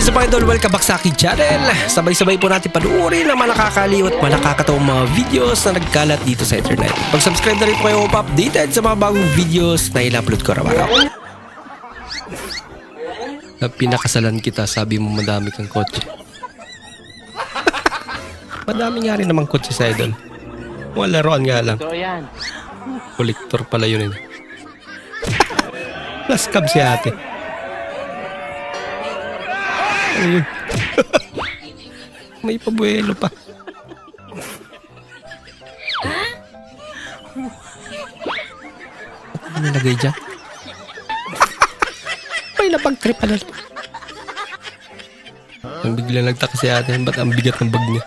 Up mga idol? Welcome back sa aking channel. Sabay-sabay po natin panuorin ang mga nakakaliw at mga nakakatawang mga videos na nagkalat dito sa internet. Pag-subscribe na rin po kayo pa updated sa mga bagong videos na ina-upload ko araw-araw. Na pinakasalan kita, sabi mo madami kang kotse. madami nga rin namang kotse sa idol. Mga laruan nga lang. Kolektor pala yun eh. Plus cab si ate. Ano? May pabuelo pa. Ano nilagay dyan? May napag-trip pala. Ang bigla nagtaka si ate, ba't ang bigat ng bag niya?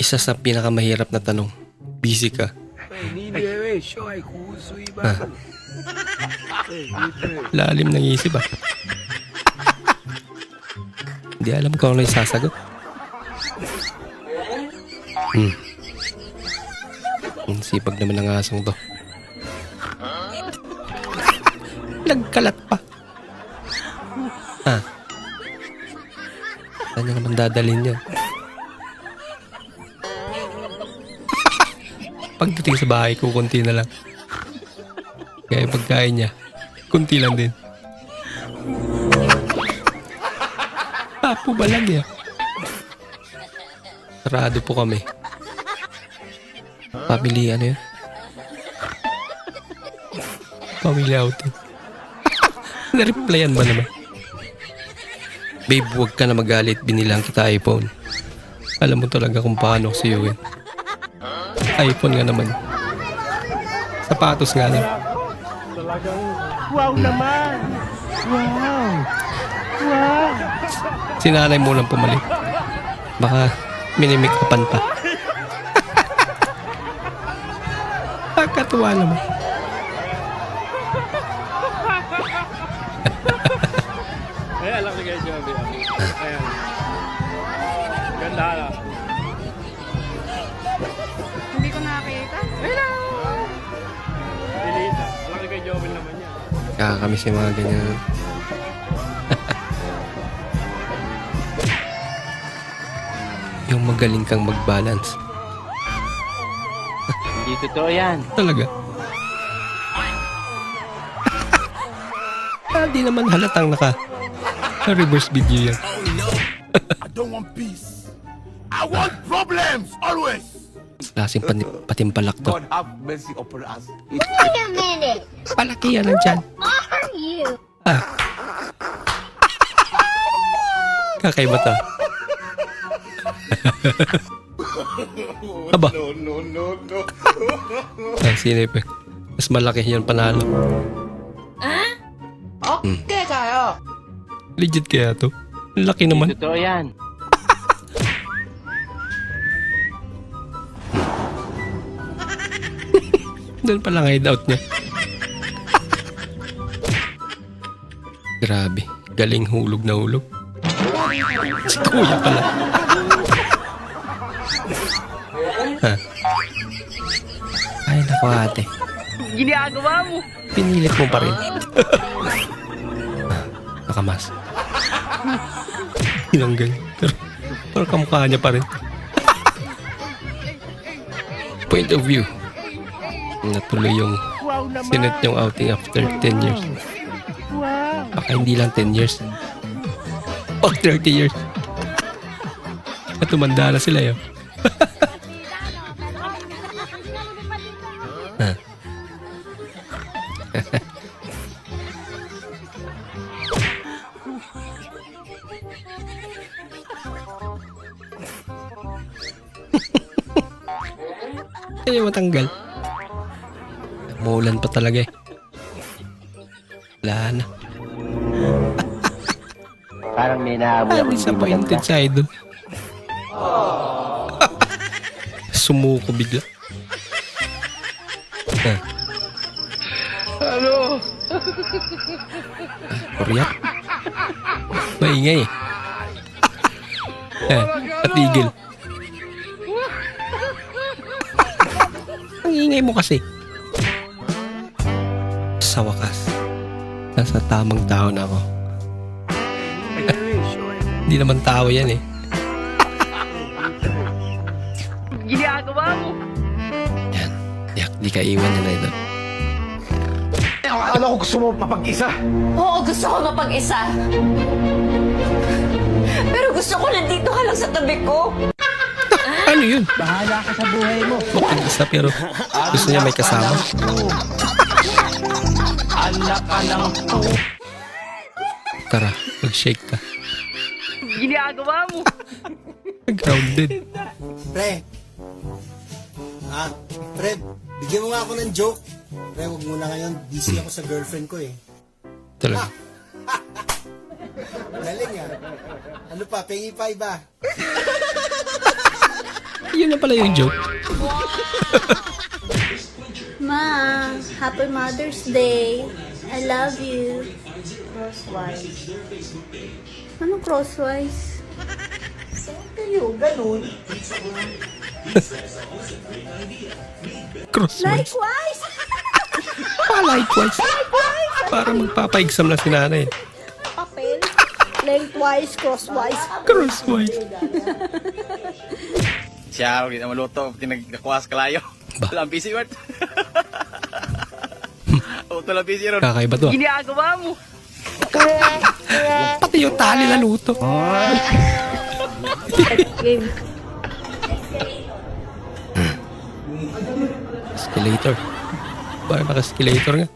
Isa sa pinakamahirap na tanong. Busy ka. Ah. Lalim ng isip ah. Hindi alam ko ano yung sasagot. Hmm. Ang sipag naman ng asong to. Nagkalat pa. Ah. Niya naman dadalhin yan? Pagdating sa bahay ko, kunti na lang. Kaya pagkain niya, kunti lang din. Papo balag ya. Sarado po kami. Family ano yun? Family outing. Na-replyan ba naman? Babe, huwag ka na magalit. Binilang kita iPhone. Alam mo talaga kung paano ko suyuin. iPhone nga naman. Sapatos nga lang. Wow naman! Wow! Wow! Sinanay mo lang pumalik. Baka minimikapan pa. Nakakatuwa naman. Eh, alam ko guys yung Ayan. Ganda na. Yan. Kakakamiss yung mga ganyan. yung magaling kang mag-balance. Hindi totoo yan. Talaga. ah, di naman halatang naka na reverse video yan. I don't want peace. I want problems always. Klaseng pati, patimpalak to. God have mercy upon us. Wait a minute. Palaki yan ang dyan. Are you? Ah. Kakaiba to. Aba. No, no, no, no. Ah, sinip eh. Mas malaki yan panalo. Okay kayo. Legit kaya to. Ang Laki naman. totoo yan. Doon pa lang hideout niya. Grabe. Galing hulog na hulog. Si kuya pala. ha? Ay, naku ate. Ginagawa mo! Pinilit mo pa rin. Nakamas. Tinanggal. Pero, pero kamukha niya pa rin. Point of view. Natuloy yung sinet yung outing after 10 years. Wow! Baka hindi lang 10 years. O 30 years. At tumanda na sila yun. Ah. Kaya matanggal. Muulan pa talaga eh. Wala na. Parang may Ah, ako hindi disappointed sa idol. Sumuko bigla. Ah. Ano? Korea? Maingay eh. Eh, patigil. Ang ingay mo kasi. Sa wakas, nasa tamang tao na ako. Hindi naman tao yan eh. Ginagawa mo. Yan. Yak, di ka iwan yan, idol. Akala ko gusto mo mapag-isa. Oo, gusto ko mapag-isa. Pero gusto ko nandito ka lang sa tabi ko. Ano yun? Bahala ka sa buhay mo. Mapag-isa pero gusto niya may kasama. Anak ka ng Tara, mag-shake ka. Ginagawa mo. Grounded. Pre. Ah, Fred, bigyan mo nga ako ng joke. Pre, wag muna ngayon. Busy ako sa girlfriend ko eh. Talaga. Galing ah. Ano pa, pengi pa ba? Yun na pala yung joke. Ma, happy Mother's Day. I love you. Crosswise. Ano crosswise? Kayo, ganun. Crosswise. Likewise! Pa, likewise. Para magpapaexam na si nanay. Papel. Lengthwise, crosswise. Crosswise. Siya, huwag na maluto. Tinagkakwas kalayo. Ba? Walang busy, Bart. Oo, walang busy ron. Kakaiba to. ah. Ginagawa mo. Pati yung tali na luto. Game. Escalator. Parang naka-escalator nga.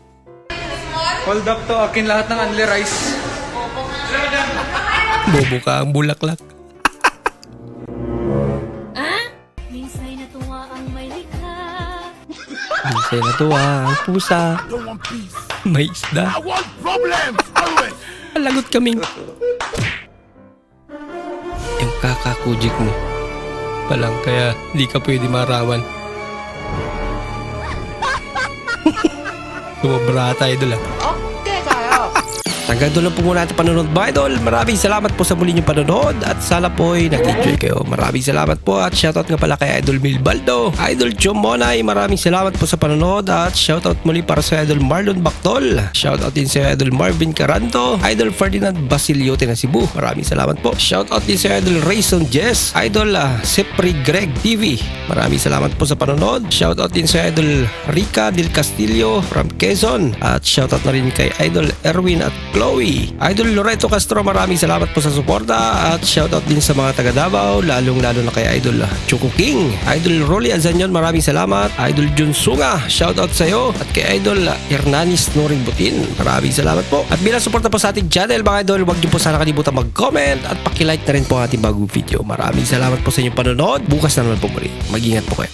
Hold up to, akin lahat ng unli rice. Bobo ka ang bulaklak. Minsan natuwa ang pusa. don't want peace. May isda. I want problems always. Alagot kaming. Yung kakakujik mo. Palang kaya di ka pwede marawan. Sumobra tayo idol ah. Hanggang doon lang po muna ating panonood mga idol. Maraming salamat po sa muli niyong panonood at sana po ay nag-enjoy kayo. Maraming salamat po at shoutout nga pala kay Idol Milbaldo. Idol Chom Monay, maraming salamat po sa panonood at shoutout muli para sa Idol Marlon Bactol. Shoutout din sa Idol Marvin Caranto, Idol Ferdinand Basiliote na Cebu. Maraming salamat po. Shoutout din sa Idol Rayson Jess, Idol uh, Sepri Greg TV. Maraming salamat po sa panonood. Shoutout din sa Idol Rica Del Castillo from Quezon. At shoutout na rin kay Idol Erwin at Chloe. Idol Loreto Castro, maraming salamat po sa suporta. At shoutout din sa mga taga Davao, lalong lalo na kay Idol Choco King. Idol Rolly Azanyon, maraming salamat. Idol Jun Sunga, shoutout sa iyo. At kay Idol Hernanis Noring Butin, maraming salamat po. At bilang suporta po sa ating channel, mga idol, huwag niyo po sana kalimutan mag-comment at pakilike na rin po ang ating bagong video. Maraming salamat po sa inyong panonood. Bukas na naman po muli. Mag-ingat po kayo.